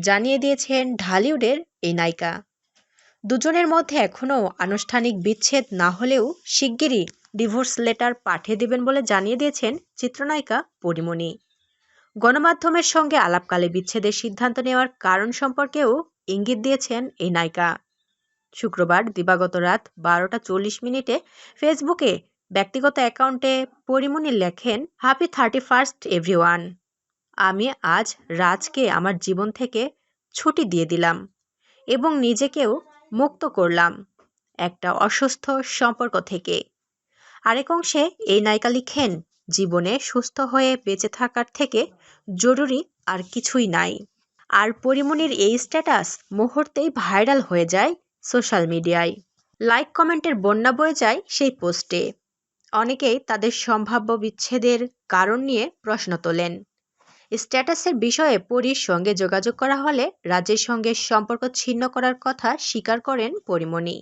জানিয়ে দিয়েছেন ঢালিউডের এই নায়িকা। দুজনের মধ্যে এখনও আনুষ্ঠানিক বিচ্ছেদ না হলেও শিগগিরই ডিভোর্স লেটার পাঠিয়ে দেবেন বলে জানিয়ে দিয়েছেন চিত্রনায়িকা পরিমণি। গণমাধ্যমের সঙ্গে আলাপকালে বিচ্ছেদের সিদ্ধান্ত নেওয়ার কারণ সম্পর্কেও ইঙ্গিত দিয়েছেন এই নায়িকা। শুক্রবার দিবাগত রাত বারোটা চল্লিশ মিনিটে ফেসবুকে ব্যক্তিগত অ্যাকাউন্টে পরিমণি লেখেন হ্যাপি থার্টি ফার্স্ট এভরিওয়ান আমি আজ রাজকে আমার জীবন থেকে ছুটি দিয়ে দিলাম এবং নিজেকেও মুক্ত করলাম একটা অসুস্থ সম্পর্ক থেকে। আরেক অংশে এই নায়িকা লিখেন, জীবনে সুস্থ হয়ে বেঁচে থাকার থেকে জরুরি আর কিছুই নাই। আর পরিমণির এই স্ট্যাটাস মুহূর্তেই ভাইরাল হয়ে যায় সোশ্যাল মিডিয়ায়। লাইক কমেন্টের বন্যা বয়ে যায় সেই পোস্টে। অনেকেই তাদের সম্ভাব্য বিচ্ছেদের কারণ নিয়ে প্রশ্ন তোলেন। স্ট্যাটাসের বিষয়ে পরীর সঙ্গে যোগাযোগ করা হলে রাজের সঙ্গে সম্পর্ক ছিন্ন করার কথা স্বীকার করেন পরিমণি।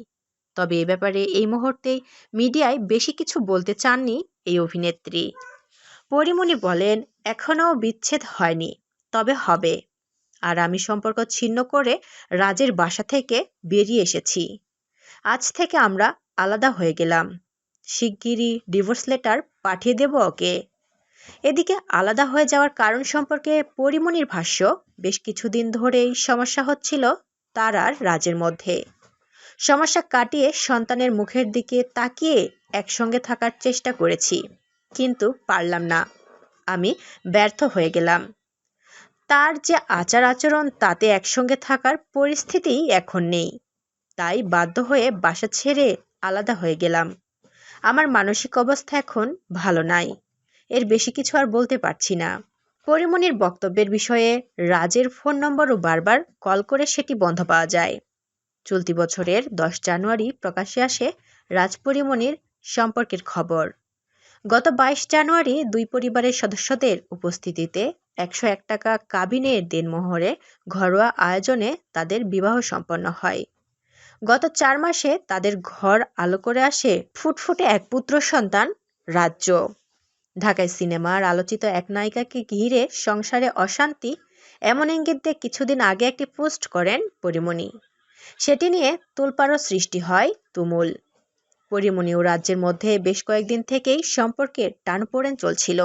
তবে এ ব্যাপারে এই মুহূর্তে মিডিয়ায় বেশি কিছু বলতে চাননি এই অভিনেত্রী। পরিমণি বলেন, এখনও বিচ্ছেদ হয়নি, তবে হবে। আর আমি সম্পর্ক ছিন্ন করে রাজের বাসা থেকে বেরিয়ে এসেছি। আজ থেকে আমরা আলাদা হয়ে গেলাম। শিগগিরই ডিভোর্স লেটার পাঠিয়ে দেব ওকে। এদিকে আলাদা হয়ে যাওয়ার কারণ সম্পর্কে পরিমণির ভাষ্য, বেশ কিছুদিন ধরেই সমস্যা হচ্ছিল তার আর রাজের মধ্যে। সমস্যা কাটিয়ে সন্তানের মুখের দিকে তাকিয়ে একসঙ্গে থাকার চেষ্টা করেছি, কিন্তু পারলাম না। আমি ব্যর্থ হয়ে গেলাম। তার যে আচার আচরণ, তাতে একসঙ্গে থাকার পরিস্থিতি এখন নেই। তাই বাধ্য হয়ে বাসা ছেড়ে আলাদা হয়ে গেলাম। আমার মানসিক অবস্থা এখন ভালো নাই। এর বেশি কিছু আর বলতে পারছি না। পরিমণির বক্তব্যের বিষয়ে রাজের ফোন নম্বরও বারবার কল করে সেটি বন্ধ পাওয়া যায়। চলতি বছরের দশ জানুয়ারি প্রকাশ্যে আসে রাজ পরিমণির সম্পর্কের খবর। গত বাইশ জানুয়ারি দুই পরিবারের সদস্যদের উপস্থিতিতে একশো এক টাকা কাবিনের দেনমোহরে ঘরোয়া আয়োজনে তাদের বিবাহ সম্পন্ন হয়। গত চার মাসে তাদের ঘর আলো করে আসে ফুটফুটে এক পুত্র সন্তান রাজ্য। ঢাকায় সিনেমার আলোচিত এক নায়িকাকে ঘিরে সংসারে অশান্তি, এমন ইঙ্গিত দিয়ে কিছুদিন আগে একটি পোস্ট করেন পরিমণি। সেটি নিয়ে তোলপাড়ও সৃষ্টি হয় তুমুল। পরিমণি ও রাজ্যের মধ্যে বেশ কয়েকদিন থেকেই সম্পর্কের টানপোড়েন চলছিল।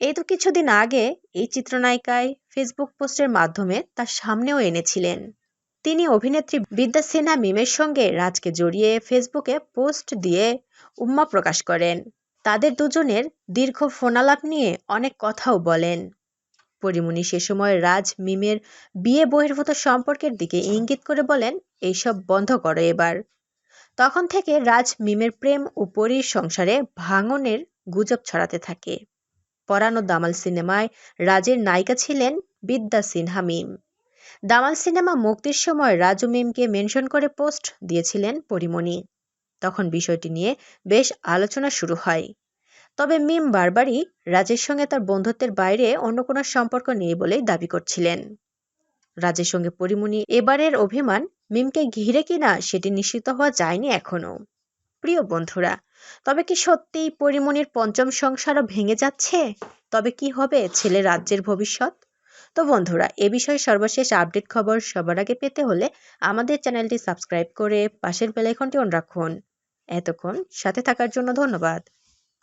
এই তো কিছুদিন আগে এই চিত্রনায়িকায় ফেসবুক পোস্টের মাধ্যমে তার সামনেও এনেছিলেন। তিনি অভিনেত্রী বিদ্যা সিনহা মিমের সঙ্গে রাজকে জড়িয়ে ফেসবুকে পোস্ট দিয়ে উম্মা প্রকাশ করেন। তাদের দুজনের দীর্ঘ ফোনালাপ নিয়ে অনেক কথাও বলেন। পরিমণি সে সময় রাজ মিমের বিয়ে বহির্ভূত সম্পর্কের দিকে ইঙ্গিত করে বলেন, এইসব বন্ধ করো এবার। তখন থেকে রাজ মিমের প্রেম ও পরীর সংসারে ভাঙনের গুজব ছড়াতে থাকে। পরানো দামাল সিনেমায় রাজের নায়িকা ছিলেন বিদ্যা সিনহা মিম। দামাল সিনেমা মুক্তির সময় রাজু মিমকে মেনশন করে পোস্ট দিয়েছিলেন পরিমণি। তখন বিষয়টি নিয়ে বেশ আলোচনা শুরু হয়। তবে মিম বারবারই রাজের সঙ্গে তার বন্ধুত্বের বাইরে অন্য কোনো সম্পর্ক নেই বলেই দাবি করছিলেন। রাজের সঙ্গে পরিমণি এবারের অভিমান মিমকে ঘিরে কিনা সেটি নিশ্চিত হওয়া যায়নি এখনও। প্রিয় বন্ধুরা, তবে কি সত্যিই পরিমণির পঞ্চম সংসারও ভেঙে যাচ্ছে? তবে কি হবে ছেলে রাজ্যের ভবিষ্যৎ? তো বন্ধুরা, এ বিষয়ে সর্বশেষ আপডেট খবর সবার আগে পেতে হলে আমাদের চ্যানেলটি সাবস্ক্রাইব করে পাশের বেলাইকনটি অন রাখুন। এতক্ষণ সাথে থাকার জন্য ধন্যবাদ।